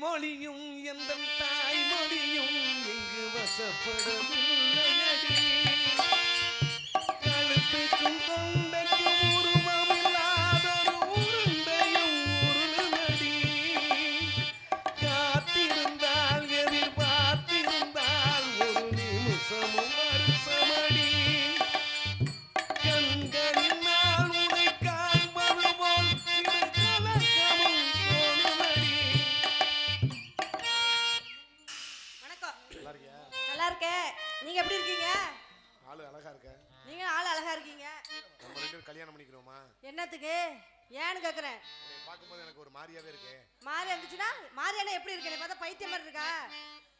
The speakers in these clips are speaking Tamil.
மொழியும் எந்த தாய்மொழியும் இங்கு வசப்படவில்லையடி நல்லா இருக்கேன் நீங்க எப்படி இருக்கீங்க? ஆளு அழகா இருக்க. நீங்க ஆள் அழகா இருக்கீங்க. நம்ம ரெண்டு பேரும் கல்யாணம் பண்ணிக்கிறோமா? என்னத்துக்கு? ஏன்னு கேக்குறேன். உன்னை பார்க்கும்போது எனக்கு ஒரு மாதிரியாவே இருக்கு. மாறி இருந்துச்சுன்னா மாறியானா எப்படி இருக்கு? பார்த்தா பைத்தியம் மாதிரி இருக்கா?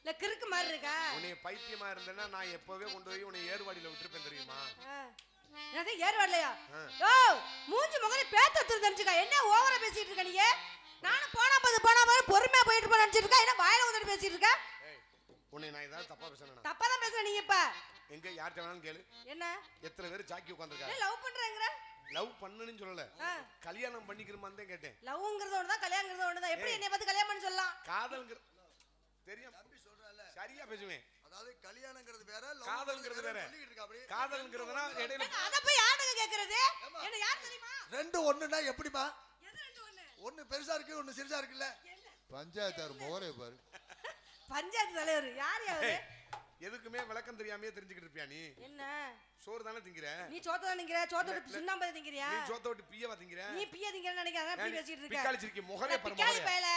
இல்ல கிறுக்கு மாதிரி இருக்கா? உன்னை பைத்தியமா இருந்தேன்னா நான் எப்பவே கொண்டு போய் உன்னை ஏர்வாடியில விட்டுருப்பேன் தெரியுமா. என்னது ஏறுவாடலையா? ஆ. ஓ மூஞ்சி முகரை பேத்த தெரிஞ்சுக்கா என்ன ஓவரா பேசிட்டு இருக்க நீங்க நானும் போனா போது போனா போது பொறுமையா போயிட்டு போன நினைச்சிட்டு இருக்கா? என்ன வாயில வந்துட்டு பேசிட்டு இருக்க? உன்னை நான் ஏதாவது தப்பா பேசணும் தப்பா தான் பேசுற நீங்க இப்ப. எங்க யார்கிட்ட வேணாலும் கேளு. என்ன? எத்தனை பேர் ஜாக்கி உட்காந்துருக்காங்க லவ் பண்றேங்கிற? லவ் பண்ணுன்னு சொல்லல. கல்யாணம் பண்ணிக்கிறமான்னு தான் கேட்டேன். லவ்ங்கிறது ஒண்ணுதான் கல்யாணங்கிறது ஒண்ணுதான். எப்படி என்னை பார்த்து கல்யாணம் பண்ண சொல்லலாம்? காதல்ங்கிற தெரியும். தம்பி சொல்றல சரியா பேசுவேன். அதாவது கல்யாணங்கிறது வேற காதல்ங்கிறது வேற. காதல்ங்கிறதுனா இடையில அத போய் யாருங்க கேக்குறது? என்ன யார் தெரியுமா? ரெண்டு ஒண்ணுனா எப்படிப்பா எது ரெண்டு ஒண்ணு? ஒண்ணு பெருசா இருக்கு ஒண்ணு சிறுசா இருக்குல்ல. பஞ்சாயத்தார் முகரே பாரு. பஞ்சாயத்து தலைவர். யார் யாரு எதுக்குமே விளக்கம் தெரியாமயே தெரிஞ்சுக்கிட்டு இருப்பியா நீ? என்ன? சோறு தானே திங்கிற நீ சோத்த திங்கிற சோத்த விட்டு சுண்ணாம்பு திங்கிறியா நீ சோத்த விட்டு பியவா திங்கிற நீ பிய திங்கிறன்னு நினைக்கிறேன். அப்படி பேசிட்டு இருக்க. பிக்காளிச்சிருக்கி முகரே பாரு பிக்காளி முகரே பயல?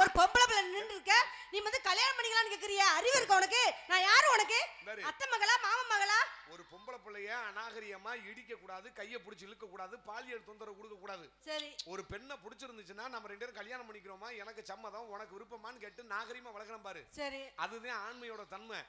ஒரு பொம்பளை பிள்ளை நின்று இருக்க நீ வந்து கல்யாணம் பண்ணிக்கலாம்னு கேக்குறியா. அறிவு இருக்கா உனக்கு? நான் யாரு உனக்கு. அத்தை மகளா மாமன் மகளா? ஒரு பொம்பளை பிள்ளைய அநாகரிகமா இடிக்க கூடாது கைய பிடிச்சி இழுக்க கூடாது பாலியல் தொந்தரவு கொடுக்க கூடாது சரி. ஒரு பெண்ணை பிடிச்சிருந்துச்சுன்னா நம்ம ரெண்டு பேரும் கல்யாணம் பண்ணிக்கிறோமா? எனக்கு சம்மதம் உனக்கு விருப்பமான்னு கேட்டு நாகரிகமா வளர்க்கணும் பாரு. சரி. அதுதான் ஆண்மையோட தன்மை.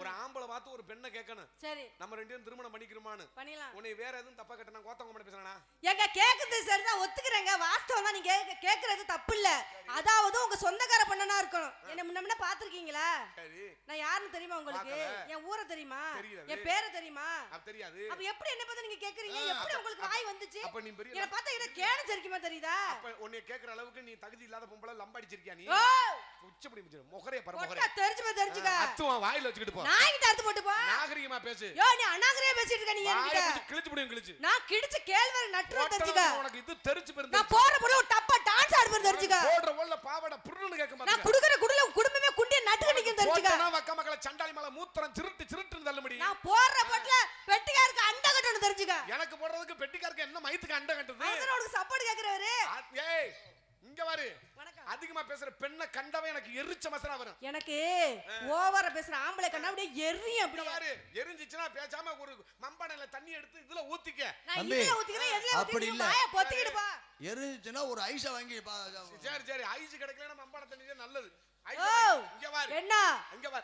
ஒரு ஆம்பளை பார்த்து ஒரு பெண்ணை கேட்கணும். சரி. நம்ம ரெண்டு பேரும் திருமணம் பண்ணிக்கிறோமான்னு பண்ணிடலாம். உன்னை வேற எதுவும் தப்பா கேட்டனா கோத்தவங்க மட்டும் பேசுறானா? எங்க கேக்குறது சரிதான். ஒத்துக்கிறேங்க. வாஸ்தவம் தான் நீங்க கேக்க- கேக்குறது தப்பு இல்ல அதாவது உங்க சொந்தக்கார பொண்ணனா இருக்கணும். என்ன முன்ன பாத்திருக்கீங்களா? சரி. நான் யாருன்னு தெரியுமா உங்களுக்கு. என் ஊரை தெரியுமா. என் பேரை தெரியுமா? அது தெரியாது. அப்ப எப்படி என்ன பார்த்து நீங்க கேக்குறீங்க? எப்படி உங்களுக்கு வாய் வந்துச்சு? அப்ப நீ பெரிய என்ன பார்த்தா என்ன கேன சரிக்குமா தெரியுதா? அப்ப உன்னை கேக்குற அளவுக்கு நீ தகுதி இல்லாத பொம்பளை லம்படிச்சிருக்கியா நீ? உச்சப்படி முடிச்சிரு முகரே பர முகரே. பொட்டா தெரிஞ்சுமா தெரிஞ்சுக்க. அத்துவன் வாயில வச்சுக்கிட்டு போ. நாய்கிட்ட அறுத்து போட்டு போ நாகரிகமா பேசு. யோ நீ அனாகரியா பேசிட்டு இருக்க நீ என்கிட்ட கிழிச்சு முடியும் கிழிச்சு. நான் கிடிச்ச கேழ்வரை நட்டுற தெரிஞ்சுக்க. உனக்கு இது தெரிச்சு பிறந்து நான் போற போல ஒரு டப்பா டான்ஸ் ஆடு போய் தெரிஞ்சுக்க. போடுற உள்ள பாவாடை புருன்னு கேட்க நான் மாட்டேங்க. குடுக்குற குடுல குடும்பமே குண்டிய நட்டுக்க நிக்கும் தெரிஞ்சுக்க. போட்டனா வக்க மக்களை சண்டாளி மேல மூத்திரம் சிருட்டு சிருட்டுன்னு தள்ள முடியும் நான் போடுற பொட்ல பெட்டிக்காருக்கு அண்டை கட்டணும் தெரிஞ்சுக்க. எனக்கு போடுறதுக்கு பெட்டிக்காருக்கு என்ன மயத்துக்கு அண்டை கட்டுது? உனக்கு சப்போர்ட் கேக்குறவரு ஆ- ஏய் இங்க பாரு வணக்கம் அதிகமா பேசுற பெண்ணை கண்டவன் எனக்கு எரிச்ச மசனா வரும். எனக்கு ஓவரா பேசுற ஆம்பளை கண்ணா அப்படியே எரியும் இங்க அப்படியே பாரு எரிஞ்சிச்சுன்னா பேசாம ஒரு மண்பானையில தண்ணி எடுத்து இதுல ஊத்திக்க. நான் இதுல ஊத்திக்கிறேன் எதுல அப்படி இல்ல. வாய பொத்திக்கிடுப்பா. எரிஞ்சுச்சுன்னா ஒரு ஐஸை வாங்கி பா- சரி சரி ஐஸ் கிடைக்கலன்னா மண்பானை தண்ணி நல்லது. என்ன?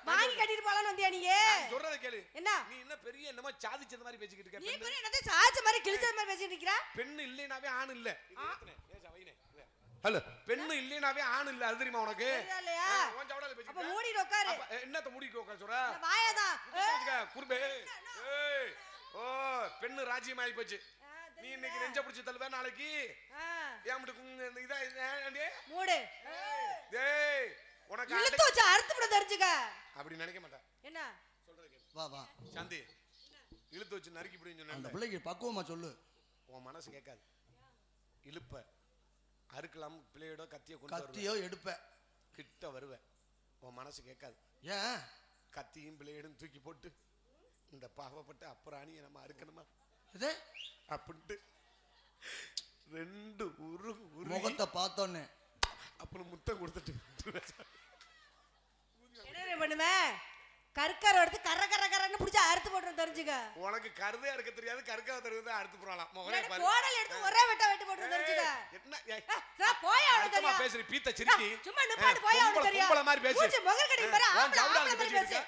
வாங்கி. கட்டிட்டு போலான்னு வந்தியா நீ நான் சொல்றதை கேளு. என்ன? நீ என்ன பெரிய என்னமோ சாதிச்சது மாதிரி பேசிக்கிட்டு இருக்க நீ பெண்ணு. பெரிய என்னது? சாச்ச மாதிரி கிழிச்ச மாதிரி பேசிட்டு நிக்கிற பெண்ணு இல்லைனாவே ஆண் இல்ல. ஹலோ பெண்ணு இல்லைனாவே ஆண் இல்ல. அது தெரியுமா உனக்கு. மூடிட்டு உட்காரு. என்னத்த மூடிட்டு உட்கார சொல்ற? ஏய். ஓ பெண்ணு ராஜ்யம் ஆகி போச்சு. நீ இன்னைக்கு நெஞ்ச பிடிச்சி தள்ளுவ நாளைக்கு? ஏன் இதா? மூடு. டேய் உனக்கு இழுத்து வச்சு அறுத்து விட தெரிஞ்சுக்க. அப்படி நினைக்க மாட்டேன். என்ன? சொல்றது வா வா. சாந்தி இழுத்து வச்சு நறுக்கி பிடின்னு அந்த சொன்னேன் பிள்ளைக்கு பக்குவமா சொல்லு. உன் மனசு கேட்காது. இழுப்ப. அறுக்கலாம் பிள்ளையோட கத்திய கொண்டு கத்தியோ எடுப்ப கிட்ட வருவேன். உன் மனசு கேட்காது. ஏன்? கத்தியும் பிள்ளையோடும் தூக்கி போட்டு இந்த பாவப்பட்ட அப்புறாணியை நம்ம அறுக்கணுமா? இது? அப்படின்ட்டு ரெண்டு உரு உரு முகத்தை பார்த்தோன்னே. அப்புறம் முத்தம் கொடுத்துட்டு என்ன பண்ணுவேன் கற்கரை எடுத்து கர கர கரன்னு புடிச்சு அறுத்து போட்டுரும் தெரிஞ்சுக்க உனக்கு கருதையா இருக்க தெரியாது கருக்காக தெரியாது அடுத்து போறலாம் முகரே பாரு கோடல் எடுத்து ஒரே வெட்ட வெட்டு போட்டுரும் தெரிஞ்சுக்க என்ன போயா அவனுக்கு தெரியும். பேசுறி பீத்த சிரிக்கி சும்மா நிப்பாட்டு போயா அவனுக்கு தெரியும். பொம்பளை மாதிரி பேசு மூஞ்சி முகர் கடி பாரு, ஆம்பளை பேசு.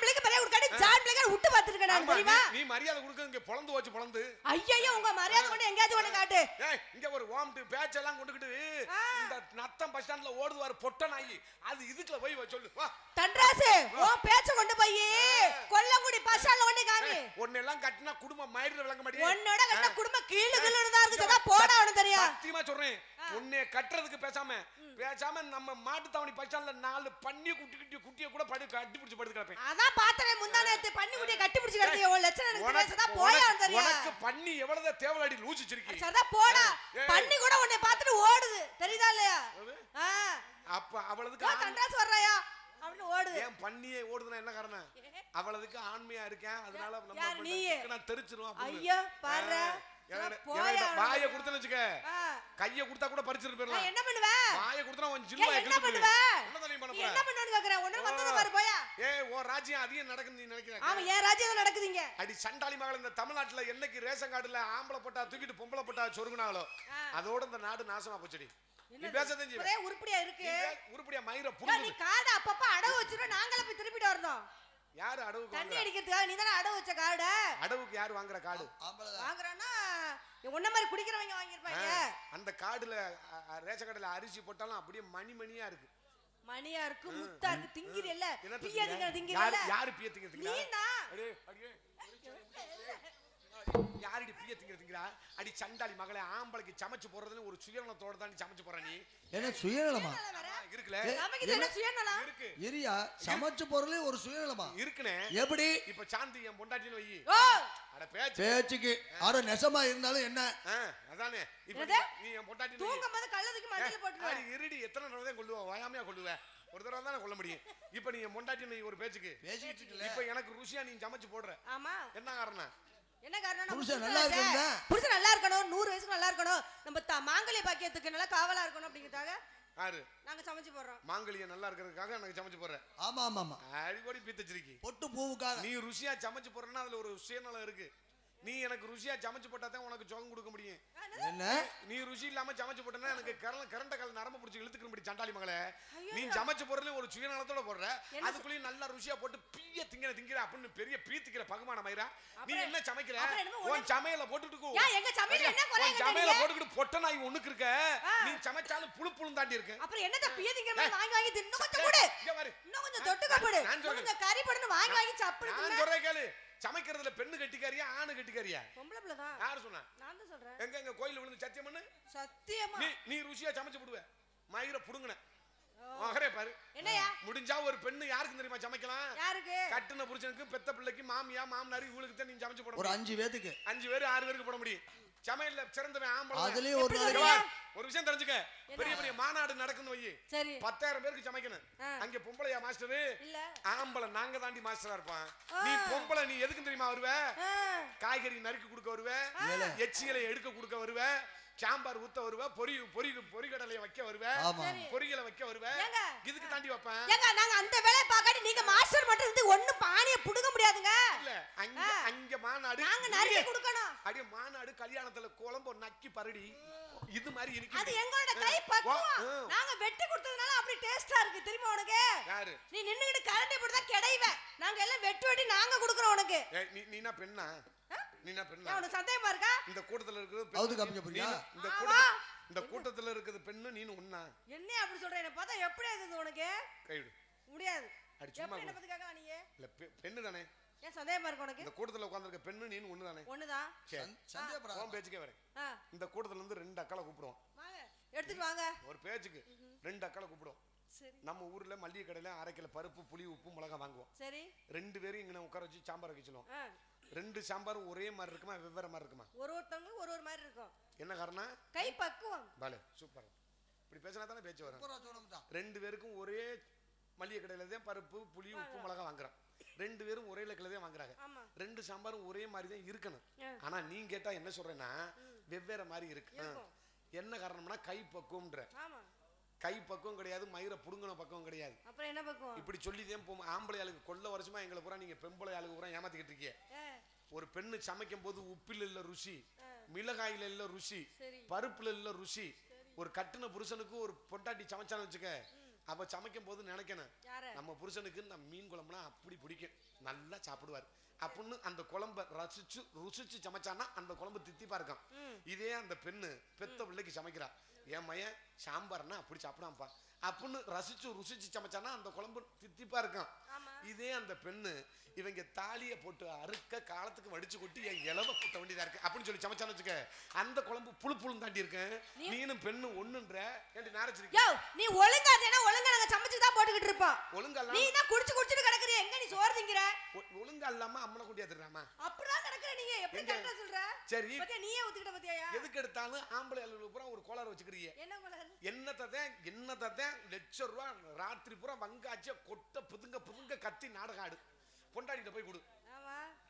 பிள்ளைக்கு பெரிய ஒரு கடி, ஜான் பிள்ளைக்கு விட்டு பார்த்திருக்கேன் நான், தெரியுமா? நீ- மரியாதை கொடுக்க இங்க பொழந்து வச்சு பொழந்து ஐயையோ, உங்க மரியாதை கொண்டு எங்கேயாச்சும் கொண்டு காட்டு. ஏய் இங்க ஒரு ஓம்ட்டு பேச்செல்லாம் கொண்டுகிட்டு ஆ. இந்த நத்தம் பஸ் ஸ்டாண்ட்ல ஓடுவாரு பொட்ட நாயி அது இதுக்குள்ள போய் சொல்லு வா தன்ராசு, உன் பேச்சை கொண்டு போய் கொல்லங்குடி பஸ் ஸ்டாண்ட்ல கொண்டு காமி. உன்னெல்லாம் கட்டினா குடும்பம் மயிரில் விளங்க மாட்டேங்குது உன்னோட கட்டின குடும்பம் கீழு தான் இருக்குது. சதா போடா அவனுக்கு தெரியும். சத்தியமா சொல்றேன் உன்னைய கட்டுறதுக்கு பேசாம பேசாம நம்ம மாட்டு தாவணி பச்சான்ல நாலு பண்ணி குட்டி குட்டி குட்டிய கூட படு கட்டி பிடிச்சு படுத்து கிடப்பேன். அதான் பார்த்தேன் முந்தா நேத்து பண்ணி குட்டிய கட்டி பிடிச்சு கிடக்கு உன் லட்சணம் எனக்கு தெரியாதா. போயா உனக்கு- பண்ணி எவ்வளவு தேவலாடி லூசிச்சிருக்கி. சரிதான் போடா. பண்ணி கூட உன்னை பார்த்துட்டு ஓடுது. தெரியுதா இல்லையா? அப்ப ஆண்- தண்டாஸ் வர்றாயா? ஏன் பண்ணியே ஓடுதுன்னா என்ன காரணம்? அவளதுக்கு ஆண்மையா இருக்கேன் அதனால நம்ம? நான் தெரிச்சிரும் அப்படின்னு. ஐயோ பாரு வாயை கொடுத்தேன்னு வச்சுக்க. கைய கொடுத்தா கூட பறிச்சிட்டு போயிடலாம். என்ன பண்ணுவேன் வாயை கொடுத்தா உன் ஏய், ஜில்லுவா என்ன பண்ணுவ? என்ன தெரியும் பண்ண வந்தது பாரு போயா. ஏய் ஓ ராஜ்யம் அதிகம் நடக்குன்னு நீ நினைக்கிறேன் ஆமா என் ராஜ்யத்துல நடக்குதுங்க? அடி சண்டாளி மகள் இந்த தமிழ்நாட்டுல என்னைக்கு ரேஷன் கார்டுல ஆம்பளை போட்டா தூக்கிட்டு பொம்பளை போட்டா சொருகுனாங்களோ. அதோட இந்த நாடு நாசமா போச்சுடி. நீ என்னது? பேச தெரிஞ்சு ஒரே உருப்படியா இருக்கு. உருப்படியா மயிர ஏய், நீ காடை அப்பப்ப அடவு நாங்களே போய் திருப்பிட்டு வரணும். யாரு அடவுக்கு தண்ணி அடிக்கிறதுக்காக நீ தானே அடவு வச்ச காடை அடவுக்கு யாரு வாங்குற காடு ஆம்பளை வாங்குறான்னா உன்ன மாதிரி குடிக்கிறவங்க வாங்கியிருப்பாங்க. அந்த காடுல ரேஷன் கடையில அரிசி போட்டாலும் அப்படியே மணி மணியா இருக்கு. மணியா இருக்கு முத்தா இருக்கு திங்கிற இல்ல. என்ன பிய திங்கிற திங்கிற யாரு இல்ல. யாரு பிய திங்க நீ தான். யாரடி பிய திங்க திங்கறா அடி சண்டாளி மகளே ஆம்பளைக்கு சமைச்சு போடுறதுன்னு ஒரு சுயநலத்தோட தான் நீ சமைச்சு போற நீ. என்ன சுயநலமா? சுயநலம் இருக்கு. இரியா சமைச்சு போறதுல ஒரு சுயநலமா? இருக்குனே எப்படி? இப்ப சாந்தி என் பொண்டாட்டின்னு வை. அட பேச்சு. பேச்சுக்கு. ஆரோ நெசமா இருந்தாலும் என்ன? அதானே. இப்ப? நீ- என் பொண்டாட்டின்னு வை. தூங்கும் போது கள்ளதுக்கு மண்டியில அடி போட்டுருவேன் இருடி. எத்தனை தடவை தான் கொள்ளுவ வாயாமையா கொள்ளுவ ஒரு தடவை தானே கொல்ல முடியும். இப்ப நீ என் பொண்டாட்டின்னு வை ஒரு பேச்சுக்கு. பேசிக்கிட்டு இருக்கல இப்ப எனக்கு ருசியா நீ சமைச்சு போடுற. ஆமா. என்ன காரணம்? என்ன காரணம் புருஷன் நல்லா ஆச்சே. இருக்கணும்ல? புருஷன் நல்லா இருக்கணும் நூறு வயசுக்கு நல்லா இருக்கணும். நம்ம த- மாங்கல்ய பாக்கியத்துக்கு நல்லா காவலா இருக்கணும் அப்படிங்கிறதுக்காக யாரு? நாங்க சமைச்சு போடுறோம். மாங்கல்யம் நல்லா இருக்கிறதுக்காக எனக்கு சமைச்சு போடுற ஆமா ஆமா ஆமா. அடிக்கடி பீத்தச்சிருக்கி பொட்டு பூவுக்காக. நீ ருசியா சமைச்சு போடுறேன்னா அதுல ஒரு சுயநலம் இருக்கு. நீ எனக்கு ருசியா சமைச்சு போட்டா தான் உனக்கு சுகம் கொடுக்க முடியும். என்ன? நீ ருசி இல்லாம சமைச்சு போட்டேன்னா எனக்கு கரண்ட் கரண்ட கால் நரம்பு பிடிச்சி இழுத்துக்க முடியும் சண்டாளி மகளே. நீ சமைச்சு போடுறதுல ஒரு சுயநலத்தோட போடுற. என்ன அதுக்குள்ளேயும் நல்லா ருசியா போட்டு பீய திங்கிற திங்கிற அப்படின்னு பெரிய பீத்திக்கிற பகுமான மயிரா நீ என்ன சமைக்கிற? உன் சமையல போட்டுட்டு உன்? சமையல போட்டுக்கிட்டு பொட்ட நாய் ஒண்ணுக்கு இருக்க. நீ சமைச்சாலும் புழு புழு தாண்டி இருக்கு. அப்புறம் என்னத்த பியதிங்கிற மாதிரி வாங்கி வாங்கி தின்னு? இன்னும் கொஞ்சம் கொடு. இன்னும் கொஞ்சம் தொட்டுக்க போடு. நான். கொஞ்சம் கறி போடுன்னு வாங்கி வாங்கி நான் சாப்பிடுங்க சொல்றேன் கேளு. சமைக்கிறதுல பெண்ணு கட்டிக்காரியா ஆணு கட்டிக்காரியா? பொம்பளை பிள்ளை தான் யாரு சொன்னா? நான் தான் சொல்றேன். எங்க எங்க கோயில் விழுந்து சத்தியம் பண்ணு? சத்தியமா? நீ நீ ருசியா சமைச்சு போடுவ. மயிர புடுங்கின. மகரே பாரு. என்னையா? முடிஞ்சா ஒரு பெண்ணு யாருக்கு தெரியுமா சமைக்கலாம்? யாருக்கு? கட்டுன புருஷனுக்கு பெத்த பிள்ளைக்கு மாமியா மாமனார் இவளுக்கு தான் நீ சமைச்சு போட ஒரு அஞ்சு பேத்துக்கு. அஞ்சு பேர் ஆறு பேருக்கு போட முடியும். சமையல்ல சிறந்தவன் ஆம்பளை. அதுலயும் ஒரு நாளைக்கு ஒரு விஷயம் தெரிஞ்சுக்க? பெரிய பெரிய மாநாடு நடக்குன்னு வை சரி. பத்தாயிரம் பேருக்கு சமைக்கணும். அங்க பொம்பளையா மாஸ்டரு? இல்ல. ஆம்பளை நாங்க தாண்டி மாஸ்டரா இருப்பான். நீ பொம்பளை நீ எதுக்கு தெரியுமா வருவ? காய்கறி நறுக்கி கொடுக்க வருவ. எச்சிகளை எடுக்க கொடுக்க வருவ? சாம்பார் ஊத்த வருவ பொரி பொரி பொரிகடலைய வைக்க வருவ ஆமா. சரி. பொரியலை வைக்க வருவ. ஏங்க? இதுக்கு தாண்டி வைப்பேன். ஏங்க நாங்க அந்த வேலையை பார்க்காட்டி நீங்க மாஸ்டர் மட்டும் இருந்து ஒண்ணு பானிய புடுங்க முடியாதுங்க. இல்ல அங்க. அங்க மாநாடு. நாங்க நறுக்கி கொடுக்கணும். அடியே மாநாடு கல்யாணத்துல குழம்பு நக்கி பரடி. இது மாதிரி அது இருக்கு எங்களோட கை. பக்குவம். நாங்க வெட்டி கொடுத்ததுனால அப்படி டேஸ்டா இருக்கு. தெரியுமா உனக்கு? யாரு? நீ நின்னுகிட்டு கரண்டி போட்டு தான் கிடைவ நாங்க எல்லாம் வெட்டி வெட்டி நாங்க குடுக்குறோம் உனக்கு. நீ நீனா பெண்ணா? நீனா பெண்ணா? உனக்கு சந்தேகமா இருக்கா? இந்த கூட்டத்துல இருக்கிறது அவுது. காமிக்க போறியா? இந்த. கூட்டத்துல இந்த கூட்டத்துல இருக்கிறது பெண்ணு நீனு ஒண்ணா? என்ன அப்படி சொல்ற என்ன பார்த்தா எப்படி இருந்தது உனக்கு? கைவிடு. முடியாது. அடி சும்மா என்ன கொடு. பத்தி கேட்க நீ? இல்ல பெண்ணு தானே? ஏன் சந்தேகமா இருக்கு உனக்கு? இந்த கூட்டத்துல உட்கார்ந்திருக்க பெண்ணு நீனு ஒண்ணு தானே? ஒண்ணுதான் சரி சந்- சந்தேகப்படாத. உன் பேச்சுக்கே வரேன். இந்த கூட்டத்துல இருந்து ரெண்டு அக்களை கூப்பிடுவோம். வாங்க எடுத்துட்டு வாங்க. ஒரு பேச்சுக்கு. ரெண்டு அக்களை கூப்பிடுவோம். சரி. நம்ம ஊர்ல மல்லிகை கடையில அரை கிலோ பருப்பு புளி உப்பு மிளகா வாங்குவோம். சரி. ரெண்டு பேரும் இங்க உட்கார வச்சு சாம்பார் வைக்க சொல்லுவோம். ஆ, ரெண்டு சாம்பாரும் ஒரே மாதிரி இருக்குமா வெவ்வேறு மாதிரி இருக்குமா? ஒரு ஒருத்தவங்க ஒரு ஒரு மாதிரி இருக்கும். என்ன காரணம் கை பக்குவம். பாலே சூப்பர். இப்படி பேசினா தானே பேச்சு வரும். ரெண்டு பேருக்கும் ஒரே மளிகை கடையில தான் பருப்பு புளி உப்பு மிளகா வாங்குறான் ரெண்டு பேரும் ஒரே லக்கில தான் வாங்குறாங்க. ஆமா. ரெண்டு சாம்பாரும் ஒரே மாதிரி தான் இருக்கணும். ஆனா நீ கேட்டா என்ன சொல்றேன்னா வெவ்வேறு மாதிரி இருக்கு. என்ன காரணம்னா கை பக்குவம்ன்ற. ஆமா. கை பக்குவம் கிடையாது மயிரை புடுங்கின பக்குவம் கிடையாது. அப்புறம் என்ன பக்குவம்? இப்படி சொல்லி தான் போ ஆம்பளை ஆளுக்கு கொள்ள வருஷமா எங்களை பூரா நீங்க பெம்பளை ஆளுக்கு பூரா ஏமாத்திக்கிட்டு இருக்கீங்க. ஒரு பெண்ணு சமைக்கும் போது உப்பில் இல்ல ருசி மிளகாயில இல்ல ருசி பருப்புல இல்ல ருசி ஒரு கட்டுன புருஷனுக்கு ஒரு பொண்டாட்டி சமைச்சான்னு வச்சுக்க அவ சமைக்கும் போது நினைக்கணும் நம்ம புருஷனுக்கு நம்ம மீன் குழம்புனா அப்படி பிடிக்கும். நல்லா சாப்பிடுவார். அப்படின்னு அந்த குழம்ப ரசிச்சு ருசிச்சு சமைச்சான்னா அந்த குழம்பு தித்திப்பா இருக்கும் இதே அந்த பெண்ணு பெத்த பிள்ளைக்கு சமைக்கிறா. என் மயன் சாம்பார்னா அப்படி சாப்பிடாமப்பா அப்படின்னு ரசிச்சு ருசிச்சு சமைச்சானா அந்த குழம்பு தித்திப்பா இருக்கும் இதே அந்த பெண்ணு இவங்க தாலியை போட்டு அறுக்க காலத்துக்கு வடிச்சு கொட்டி என் இலவ கூட்ட வேண்டியதா இருக்கு. அப்படின்னு சொல்லி சமைச்சான்னு வச்சுக்க அந்த குழம்பு புழு புழுன்னு தாண்டி இருக்கேன். நீனும் பெண்ணு ஒண்ணுன்ற ஏன்டி நாரச்சிருக்க யோ நீ ஒழுங்கா ஒழுங்கா சமைச்சு தான் போட்டுக்கிட்டு இருப்போம். ஒழுங்கா நீ தான் குடிச்சு குடிச்சிட்டு கிடக்குறிய எங்க நீ சோறு திங்கிற? ஒ- ஒழுங்கா இல்லாம அம்மனை கூட்டியாத்துறாமா அப்படிதான் கிடக்குற நீங்க எப்படி எங்க? கரெக்டா சொல்ற? சரி. பத்தியா நீயே ஒத்துக்கிட்ட பத்தியா எதுக்கு எடுத்தாலும் ஆம்பளை அலுவலக பூரா ஒரு கோளாறு வச்சுக்கிறீங்க என்ன குலர் என்னத்தை என்னத்தை லட்சம் ரூபா ராத்திரி பூரா வங்காச்சிய கொட்ட புதுங்க புதுங்க கத்தி நாடகம் ஆடு பொண்டாடிட்ட போய் கொடு.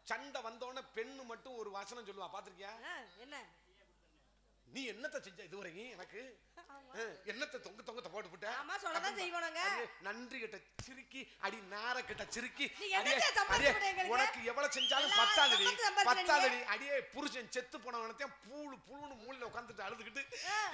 சண்டை வந்தோடனே பெண்ணு மட்டும் ஒரு வசனம் சொல்லுவா. பாத்திருக்கியா என்ன? நீ என்னத்தை செஞ்ச இதுவரைக்கும் எனக்கு? என்னத்தை தொங்க தொங்கத்தை போட்டு விட்ட? ஆமா சொல்லதான் அடியே, நன்றி கிட்ட சிரிக்கி அடி நார கிட்ட சிரிக்கி? உனக்கு எவ்வளவு செஞ்சாலும் பத்தாதடி பத்தாதடி அடியே புருஷன் செத்து போனவனத்தையும் பூளு புழுன்னு மூலையில உட்காந்துட்டு அழுதுகிட்டு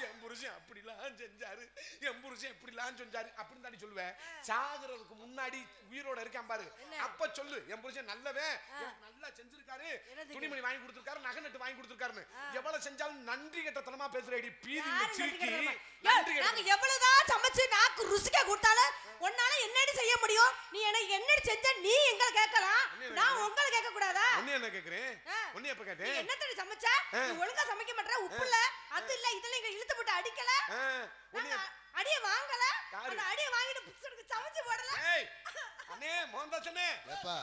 என் புருஷன் அப்படிலாம் செஞ்சாரு என் புருஷன் இப்படிலாம் செஞ்சாரு அப்படின்னு தாண்டி சொல்லுவேன். சாகுறதுக்கு முன்னாடி உயிரோட இருக்கேன் பாரு. அப்ப சொல்லு என் புருஷன் நல்லவன் எனக்கு நல்லா செஞ்சிருக்காரு? துணிமணி வாங்கி கொடுத்திருக்காரு நகை நட்டு வாங்கி கொடுத்திருக்காருன்னு. எவ்வளவு செஞ்சாலும் நன்றி கெட்டத்தனமா பேசுறேடி பீதி சிரிக்கி. நாங்க எவ்வளவுதான் சமைச்சு நாக்கு ருசிக்க கொடுத்தாலும் உன்னால என்னடி செய்ய முடியும்? நீ எனக்கு என்னடி செஞ்ச நீ எங்களை கேட்கலாம். என்ன நான் உங்களை கேட்க கூடாதா ஒன்னு என்ன கேக்குறேன் ஆ. ஒன்னு எப்ப நீ கேட்டேன் என்னத்தடி சமைச்ச. நீ ஒழுங்கா சமைக்க மாட்டற உப்பு இல்ல அது இல்ல இதெல்லாம் எங்க இழுத்து போட்டு அடிக்கல. நாங்க அடிய வாங்கல? அந்த அடிய வாங்கிட்டு புடிச்சிருக்கு சமைச்சு போடல. ஏய் அண்ணே மோகன்தாஸ் அண்ணே. ஏப்பா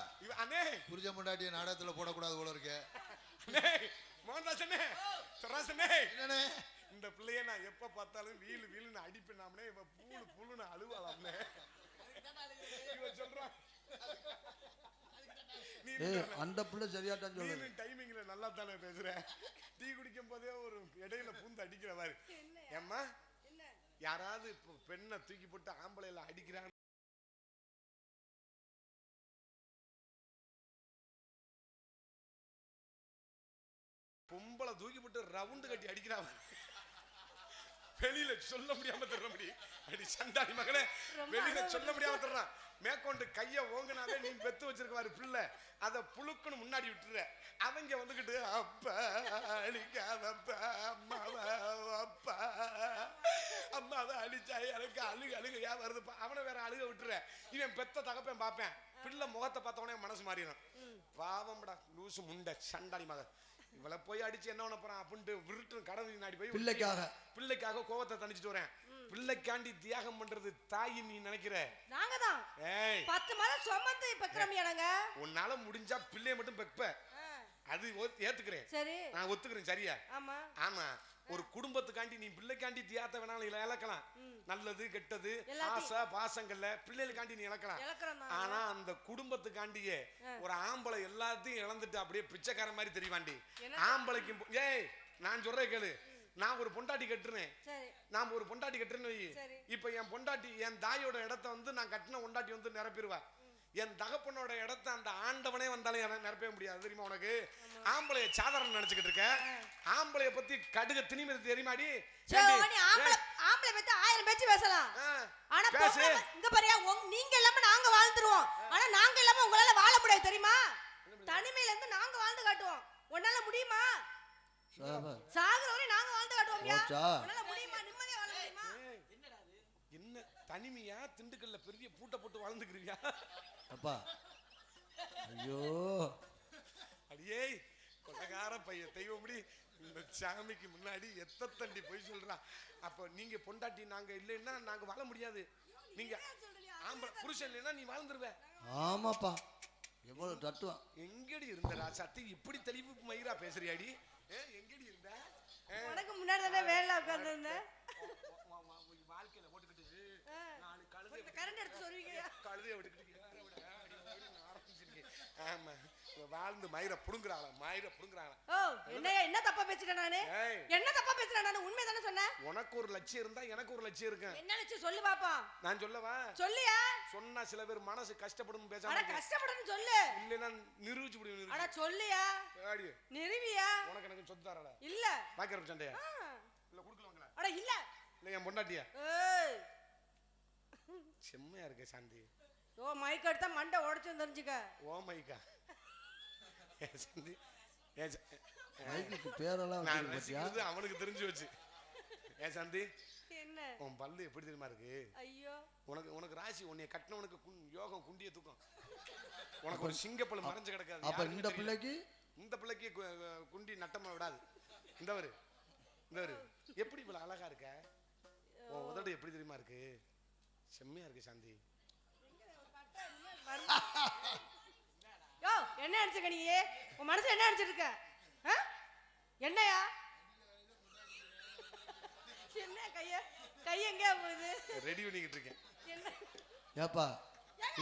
அண்ணே. புரிஜ முண்டாட்டிய நாடகத்துல போடக்கூடாது போல இருக்கு. அண்ணே சராஸ் அண்ணே என்னண்ணே? இந்த பிள்ளைய நான் எப்ப பார்த்தாலும் வீலு வீலுன்னு அடிப்பேனாம்னே இவ பூளு புழுன்னு அழுவாளாம்னே இவ சொல்றான் அந்த பிள்ளை சரியாட்டான்னு சொல்லுது நீ டைமிங்ல நல்லா தானே பேசுற. டீ குடிக்கும் போதே ஒரு இடையில பூந்து அடிக்கிற மாதிரி. ஏம்மா? யாராவது இப்போ பெண்ணை தூக்கி போட்டு ஆம்பளைல அடிக்கிறாங்க. பொம்பளை தூக்கி போட்டு ரவுண்டு கட்டி அடிக்கிறாங்க வெளியில சொல்ல முடியாம தர்ற முடி அடி சண்டாடி மகனே வெளியில சொல்ல முடியாம தர்றான் மேற்கொண்டு கைய ஓங்குனாவே நீ பெத்து வச்சிருக்கவாரு பிள்ளை. அத புழுக்குன்னு முன்னாடி விட்டுற அவங்க வந்துகிட்டு அப்பா அழிக்காதப்பா அம்மாவா அப்பா அம்மாவை அழிச்சா எனக்கு அழுக அழுகையா வருதுப்பா. அவனை வேற அழுக விட்டுற இவன் பெத்த தகப்பேன் பார்ப்பேன். பிள்ளை முகத்தை பார்த்த உடனே மனசு மாறிடும். பாவம்டா லூசு முண்டை சண்டாடி மகன். இவளை போய் அடிச்சு என்ன பண்ண போறான்? அப்படின்ட்டு விருட்டு கடவுள் நாடி போய் பிள்ளைக்காக. பிள்ளைக்காக கோவத்தை தணிச்சிட்டு வரேன். பிள்ளைக்காண்டி தியாகம் பண்றது தாய் நீ நினைக்கிற? நாங்க தான். ஏய். பத்து மாதம் சுமந்து பெக்கிறோம் நாங்க? உன்னால முடிஞ்சா பிள்ளைய மட்டும் பெப்ப. அது ஏத்துக்கிறேன். சரி. நான் ஒத்துக்கிறேன் சரியா? ஆமா. ஆமா. ஒரு குடும்பத்துக்காண்டி நீ பிள்ளைக்காண்டி தியாத்த வேணாலும் இல- இழக்கலாம். நல்லது கெட்டது. ஆசை பாசங்கள்ல பிள்ளைகளுக்காண்டி நீ இழக்கலாம். ஆனா அந்த குடும்பத்துக்காண்டியே ஒரு ஆம்பளை எல்லாத்தையும் இழந்துட்டு அப்படியே பிச்சைக்காரன் மாதிரி தெரிவாண்டி ஆம்பளைக்கும் ஏய் நான் சொல்றேன் கேளு. நான் ஒரு பொண்டாட்டி கட்டுறேன். நான் ஒரு பொண்டாட்டி கட்டுறேன்னு வை. இப்ப என் பொண்டாட்டி என் தாயோட இடத்த வந்து நான் கட்டின பொண்டாட்டி வந்து நிரப்பிடுவா என் தகப்பனோட இடத்த அந்த ஆண்டவனே வந்தாலும் எனக்கு நிரப்பவே முடியாது. தெரியுமா உனக்கு? ஆம்பளைய சாதாரணம் நினைச்சுக்கிட்டு இருக்க. ஆம்பளைய பத்தி கடுக திணிமதி தெரியுமாடி ஆம்பளை பத்தி ஆயிரம் பேச்சு பேசலாம். ஆனா பேசு. இங்க பாரியா நீங்க இல்லாம நாங்க வாழ்ந்துருவோம். ஆனா நாங்க இல்லாம உங்களால வாழ முடியாது தெரியுமா? தனிமையில இருந்து நாங்க வாழ்ந்து காட்டுவோம். உன்னால முடியுமா? சாகுற வரை நாங்க வாழ்ந்து காட்டுவோம்யா போச்சா? உன்னால முடியுமா? நிம்மதியா வாழ முடியுமா? என்ன தனிமையா திண்டுக்கல்ல பெரிய பூட்டை போட்டு வாழ்ந்துக்கிறீங்க? அப்பா. ஐயோ. அடியே கொலகார பையன் தெய்வம்டி இந்த சாமிக்கு முன்னாடி எத்த தண்டி போய் சொல்றான் அப்ப நீங்க பொண்டாட்டி நாங்க இல்லைன்னா நாங்க வாழ முடியாது. நீங்க ஆம்பளை புருஷன் இல்லைன்னா நீ வாழ்ந்துருவ. ஆமாப்பா. எவ்வளவு தத்துவம். எங்கடி இருந்தடா சத்தி இப்படி தெளிவு மயிரா பேசுறியாடி? ஏ, எங்கடி இருந்த? உனக்கு முன்னாடி தானே வேலை உட்கார்ந்து இருந்தேன் வாழ்க்கையில போட்டுக்கிட்டு நாலு கழுதை கரண்ட் எடுத்து சொல்லுவீங்க கழுதையை விட்டுக்கிட்டு ஏற விட, அடி, அடின்னு ஆரம்பிச்சிருக்கீங்க. ஆமா. வாழ்ந்து மயிரை புடுங்குறாங்களா மயிரை புடுங்குறாங்களா ஓ என்னையா என்ன தப்பா பேசிட்டேன் நானு. என்ன தப்பா பேசுறேன் நானு? உண்மை தானே சொன்னேன் உனக்கு ஒரு லட்சியம் இருந்தா எனக்கு ஒரு லட்சியம் இருக்கு. என்ன சொல்லு பாப்போம். நான் சொல்லவா? சொல்லியா. சொன்னா சில பேர் மனசு கஷ்டப்படும் பேசாம அட இருக்கு. கஷ்டப்படணும் சொல்லு. இல்லைன்னா நிரூபிச்சு அட சொல்லியா. ஆடி நிறுவியா உனக்கு எனக்கு சொத்து தரடா இல்ல பாக்கிற சண்டையா. இல்ல அட இல்ல. இல்ல என் பொண்டாட்டியா? ஏய். செம்மையா இருக்கு சாந்தி. ஓ மைக் எடுத்தா மண்டை உடைச்சு தெரிஞ்சுக்க. ஓ மைக்கா சா- மைக்குக்கு பேரெல்லாம் நான் ரசிக்கிறது அவனுக்கு தெரிஞ்சு வச்சு. ஏன் சாந்தி என்ன? உன் பல்லு எப்படி தெரியுமா இருக்கு? ஐயோ. உனக்கு உனக்கு ராசி உன்னைய கட்டினவனுக்கு குன்- யோகம் குண்டிய தூக்கம். உனக்கு ஒரு சிங்கப்பல் மறைஞ்சு கிடக்காது. அப்ப இந்த. பிள்ளைக்கு? இந்த பிள்ளைக்கு குண்டி நட்டமா விடாது. இந்த வரு இந்த வரு எப்படி இவ்வளவு அழகா இருக்க? உன் உதடு எப்படி தெரியுமா இருக்கு? செம்மையா இருக்கு சாந்தி. யோ என்ன நினைச்சுக்க நீ? உன் மனசுல என்ன ஆ? என்னையா? என்ன கைய? கை எங்க போகுது? ரெடி பண்ணிக்கிட்டு இருக்கேன். ஏப்பா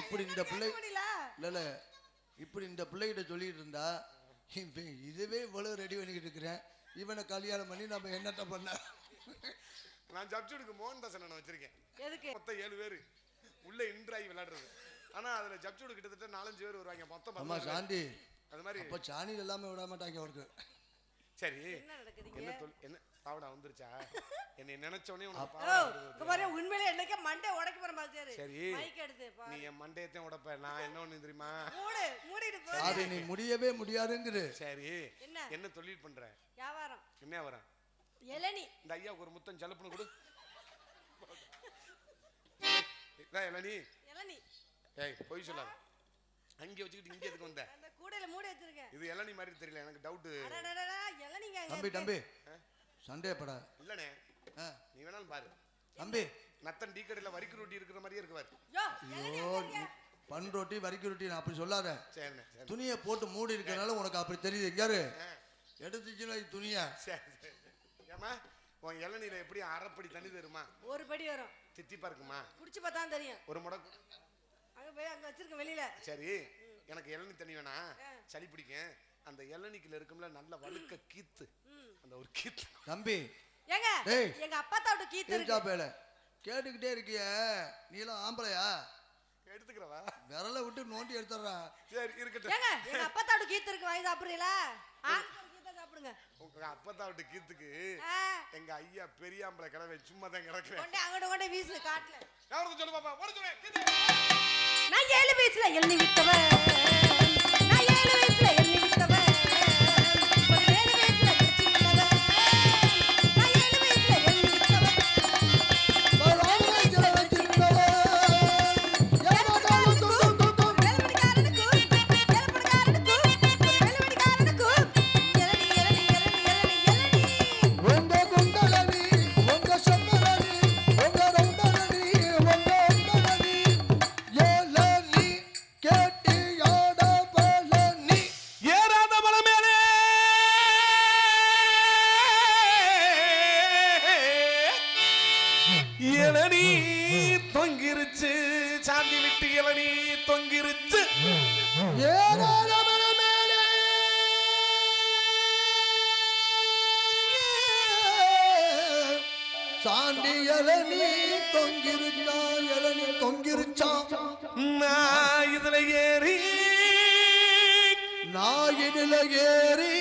இப்படி இந்த பிள்ளை இல்ல இல்ல. இப்படி இந்த பிள்ளைகிட்ட சொல்லிட்டு இருந்தா இதுவே இவ்வளவு ரெடி பண்ணிக்கிட்டு இருக்கிறேன். இவனை கல்யாணம் பண்ணி நம்ம என்னத்த பண்ண? நான் ஜப்ஜூடுக்கு மோகன் தாசன் நான் வச்சிருக்கேன். எதுக்கு? மொத்தம் ஏழு பேரு. உள்ள இன்ட்ராகி விளையாடுறது. ஆனா அதுல ஜப்ஜூடு கிட்டத்தட்ட நாலஞ்சு பேர் வருவாங்க. மொத்தம் அம்மா. சாந்தி. அது மாதிரி அப்ப சாணி எல்லாமே விட மாட்டாங்க அவருக்கு. சரி. என்ன தொல் என்ன பாவடா வந்துருச்சா? என்னை நினைச்ச உடனே உனக்கு உண்மையிலே என்னைக்கே மண்டே உடைக்க போற மாதிரி சரி. நீ என் மண்டையத்தையும் உடைப்ப. நான் என்ன ஒண்ணு தெரியுமா? அது நீ முடியவே முடியாதுங்குது. சரி. என்ன? என்ன தொழில் பண்ற? வியாபாரம். என்ன வரேன் இளநி. இந்த ஐயாவுக்கு ஒரு முத்தம் ஜலப்புன்னு கொடு. இதான் இளநி. ஏய் பொய் சொல்லாத. அங்கே வச்சுக்கிட்டு இங்கே எதுக்கு வந்த? அந்த கூடையில மூடி வச்சிருக்கேன். இது இளநீ மாதிரி தெரியல எனக்கு டவுட்டு அடடடடா, இளநீங்க அங்க தம்பி. தம்பி. சந்தேகப்பட இல்லனே. ஆ, நீ வேணாலும் பாரு. தம்பி. நத்தன் டீ கடையில் வரிக்கு ரொட்டி இருக்கிற மாதிரியே இருக்கு பாரு. யோ, இளநீ ஐயோ. பன் ரொட்டி வரிக்கு ரொட்டி நான் அப்படி சொல்லாத. துணியை போட்டு மூடி இருக்கனால உனக்கு அப்படி தெரியுது. எங்காரு எடுத்துச்சுன்னா துணியா. ஏமா உன் இளநீல எப்படி அரைப்படி தண்ணி தருமா? ஒரு படி வரும். தித்திப்பா இருக்குமா? குடிச்சு பார்த்தா தெரியும். ஒரு முடக்கு போய் அங்க வச்சிருக்க வெளியில. சரி எனக்கு இளநீ தண்ணி வேணா. சளி பிடிக்கும் அந்த இளநீக்குல இருக்கும்ல நல்ல வழுக்க கீத்து. அந்த ஒரு கீத்து. தம்பி. ஏங்க. எங்க அப்பா தாவுட்டு கீத்து இருக்கா. பேல கேட்டுக்கிட்டே இருக்கிய. நீலாம் ஆம்பளையா? எடுத்துக்கிறவா? விரலை விட்டு நோண்டி எடுத்துடுறா. சரி இருக்கட்டும். ஏங்க எங்க அப்பா தாவுட்டு கீத்து இருக்கு வாங்கி சாப்பிடுறீங்களா? சாப்பிடுங்க. உங்க அப்பத்தா விட்டு கீத்துக்கு எங்க ஐயா பெரியாம்பளை கிடவை சும்மா தான் கிடக்குறேன். கொண்டே அங்கிட்ட கொண்டே வீசு காட்டுல. எவ்வளவு சொல்லு பாப்பா? ஒரு சொல்லு கீத்து. நான் ஏழு வயசுல எழுதி விட்டவன். நான் ஏழு வயசுல இளநீ தொங்கிருச்சு சாந்தி விட்டு இளநீ தொங்கிருச்சு. ஏறாத மலை மேலே சாண்டி இளநீ தொங்கிருச்சா இளநீ தொங்கிருச்சா? நான் இதுல ஏறி. நாயினில ஏறி.